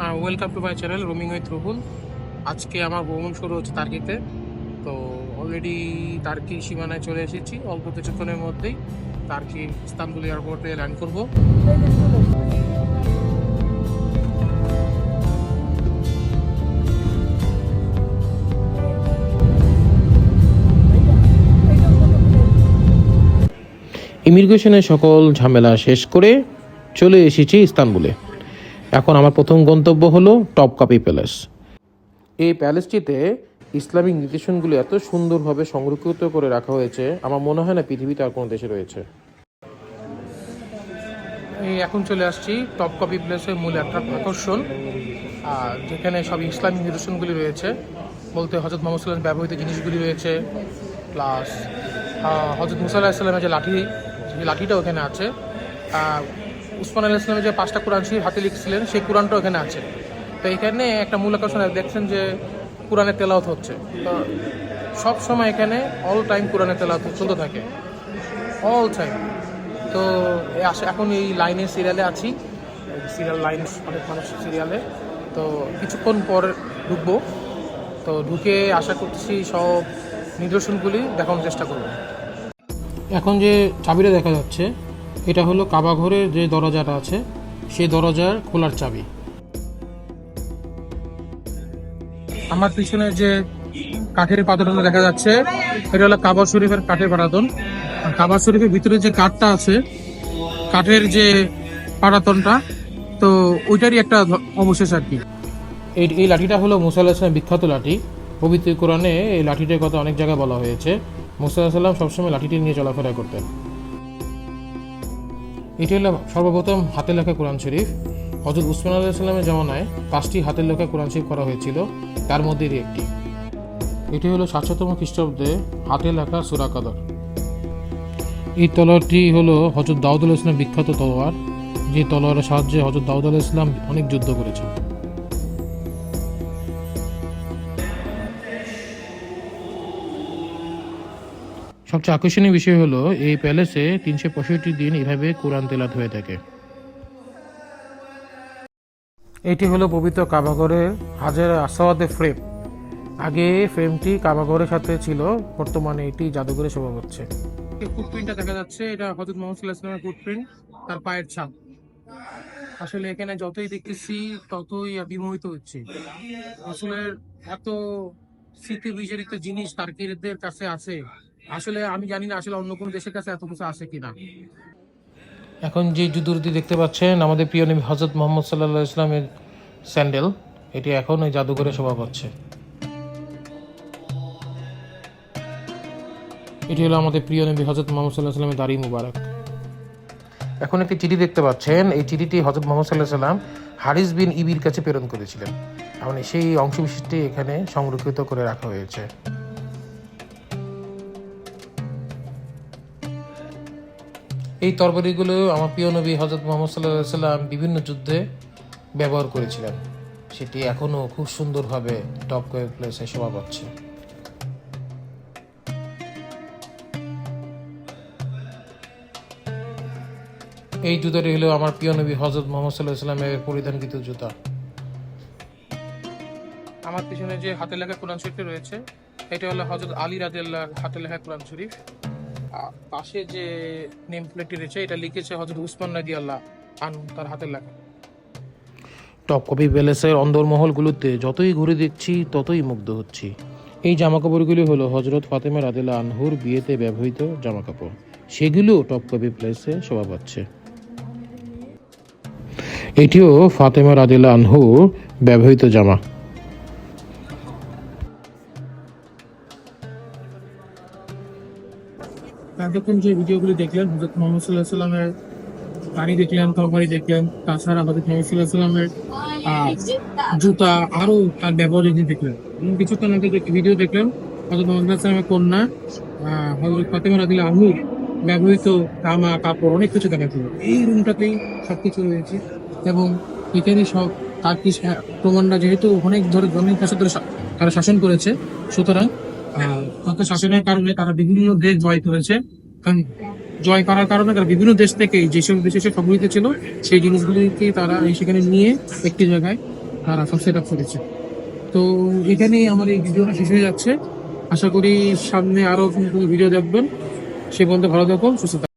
Welcome to my channel roaming with Ruhul আজকে আমার ভ্রমণ শুরু হচ্ছে তার্কিতে। তো অলরেডি তার্কি সীমানায় চলে এসেছি। অল্প কিছুক্ষণের মধ্যেই তার্কি ইস্তানবুল এয়ারপোর্টে ল্যান্ড করব। ইমিগ্রেশনের সকল ঝামেলা শেষ করে চলে এসেছি ইস্তানবুলে। এখন আমার প্রথম গন্তব্য হলো টপ কাপি প্যালেস। এই প্যালেসটিতে ইসলামিক নির্দেশনগুলি এত সুন্দরভাবে সংরক্ষিত করে রাখা হয়েছে আমার মনে হয় না পৃথিবীতে আর কোনো দেশে রয়েছে। এই এখন চলে আসছি টপ কপি প্লেসের মূল একটা আকর্ষণ আর যেখানে সব ইসলামিক নিদর্শনগুলি রয়েছে। বলতে হজরত মোহাম্মদ সাল্লাম ব্যবহৃত জিনিসগুলি রয়েছে প্লাস হজরত মুসা আল্লাহ ইসলামের যে লাঠি যে লাঠিটা ওখানে আছে উসমান আল্লাহ ইসলামের যে পাঁচটা কোরআন শরীফ হাতে লিখছিলেন, সেই কোরআনটা ওখানে আছে। তো এখানে একটা মূল আকর্ষণ দেখছেন যে কোরআনের তেলাওত হচ্ছে। তো সব সময় এখানে অল টাইম কোরআনের তেলাওত চলতে থাকে। অল টাইম তো এখন এই লাইনের সিরিয়ালে আছি। সিরিয়াল লাইন অনেক মানুষ সিরিয়ালে তো কিছুক্ষণ পর ঢুকবো। তো ঢুকে আশা করছি সব নিদর্শনগুলি দেখানোর চেষ্টা করব। এখন যে চাবিটা দেখা যাচ্ছে এটা হলো কাবা ঘরের যে দরজাটা আছে, সেই দরজার খোলার চাবি। আমার পিছনে যে কাঠের পাতাটা দেখা যাচ্ছে, এটা হলো কাবা শরীফের কাঠের পাটাতন কাবা শরীফের ভিতরে যে কাঠটা আছে, কাঠের যে পাটাতনটা তো ওইটারই একটা অবশেষ আর কি। এই এই লাঠিটা হলো মুসা আল্লাহ বিখ্যাত লাঠি। পবিত্র কোরআনে এই লাঠিটার কথা অনেক জায়গায় বলা হয়েছে। মুসা আল্লাহ সবসময় লাঠিটি নিয়ে চলাফেরা করতেন। এটি হলো সর্বপ্রথম হাতে লেখা কোরআন শরীফ। হজরত উসমান আল্লাহ সাল্লামের জমানায় পাঁচটি হাতের লেখা কোরআন শরীফ করা হয়েছিল। তার মধ্যে একটি। এটি হলো সাতশতম খ্রিস্টাব্দে হাতে লেখা সুরা কাদর। এই তলোয়ারটি হলো হজরত দাউদ আল ইসলাম বিখ্যাত তলোয়ার। যে তলোয়ারের সাহায্যে হজরত দাউদ আল ইসলাম অনেক যুদ্ধ করেছেন। সবচেয়ে আকর্ষণীয় বিষয় হলো এই প্যালেসে তিনশো পঁয়ষট্টি দিন এভাবে কোরআন তেলাত হয়ে থাকে। এটি হলো পবিত্র কাবাগরের হাজার আসাওয়াদের ফ্রেম। আগে ফ্রেমটি কাবাগরের সাথে ছিল বর্তমানে এটি জাদুঘরে শোভা পাচ্ছে ফুটপ্রিন্টটা দেখা যাচ্ছে এটা হজরত মোহাম্মদ সাল্লাহ ইসলামের ফুটপ্রিন্ট তার পায়ের ছাপ। আসলে এখানে যতই দেখতেছি ততই বিমোহিত হচ্ছে। আসলে এত স্মৃতি বিজড়িত জিনিস তার্কিদের কাছে আছে আসলে আমি জানি না আসলে অন্য কোনো দেশের কাছে এত কিছু আছে কিনা। এখন যে জুতুরটি দেখতে পাচ্ছেন, আমাদের প্রিয় নবী হজরত মোহাম্মদ সাল্লাহ ইসলামের স্যান্ডেল, এটি এখন ওই জাদুঘরে শোভা পাচ্ছে। এটি হলো আমাদের প্রিয় নবী হজরত মোহাম্মদ সাল্লাহ সাল্লামের দাড়ি মুবারক। এখন একটি চিঠি দেখতে পাচ্ছেন। এই চিঠিটি হজরত মোহাম্মদ সাল্লাহ সাল্লাম হারিস বিন ইবির কাছে প্রেরণ করেছিলেন। মানে সেই অংশবিশেষটি এখানে সংরক্ষিত করে রাখা হয়েছে। এই তরবারিগুলো আমার প্রিয় নবী হজরত মোহাম্মদ সাল্লাহ সাল্লাম বিভিন্ন যুদ্ধে ব্যবহার করেছিলেন। সেটি এখনও খুব সুন্দরভাবে টপ প্লেসে শোভা পাচ্ছে। এই জুতাটি হলো আমার প্রিয় নবী হজরত মোহাম্মদ সাল্লাহ সাল্লামের পরিধানকৃত জুতা। আমার পিছনে যে হাতে লেখা কোরআন শরীফটি রয়েছে, এটা হলো হজরত আলী রাদিয়াল্লাহ হাতে লেখা কোরআন শরীফ। পাশে যে নেম প্লেটটি রয়েছে, এটা লিখেছে হজরত উসমান রাজি আল্লাহ আন তার হাতে লেখা। টপ কপি প্যালেসের অন্দরমহলগুলোতে যতই ঘুরে দেখছি, ততই মুগ্ধ হচ্ছি। এই জামাকাপড়গুলি হলো হজরত ফাতেমা রাদিল্লা আনহুর বিয়েতে ব্যবহৃত জামাকাপড়। সেগুলো টপ কপি প্লেসে শোভা পাচ্ছে। এটিও ফাতেমা রাদিল্লা আনহুর ব্যবহৃত জামা। এতক্ষণ যে ভিডিওগুলি দেখলেন হজরত মোহাম্মদ সাল্লাহ সাল্লামের গাড়ি দেখলেন, তরবারি দেখলেন, তাছাড়া হজরত মোহাম্মদ সাল্লাহ সাল্লামের জুতা আরও তার ব্যবহার জিনিস দেখলেন। কিছুক্ষণ আগে ভিডিও দেখলেন হজরত মোহাম্মদ সাল্লামের কন্যা হজরত ফাতেমা রাদিল্লা আনহুর ব্যবহৃত জামা কাপড়, অনেক কিছু দেখা গেল এই রুমটাতেই সব কিছু রয়েছে এবং এখানে সব তার কি প্রমাণরা যেহেতু অনেক ধরে অনেক বছর ধরে তারা শাসন করেছে, সুতরাং শাসনের কারণে তারা বিভিন্ন দেশ জয় করেছে। কারণ জয় করার কারণে তারা বিভিন্ন দেশ থেকে যেসব দেশে সে সংগৃহীত ছিল, সেই জিনিসগুলিকে তারা সেখানে নিয়ে একটি জায়গায় তারা সব সেট আপ করেছে। তো এখানেই আমার এই ভিডিওটা শেষ হয়ে যাচ্ছে। আশা করি সামনে আরও ভিডিও দেখবেন। সে পর্যন্ত ভালো থাকুন, সুস্থ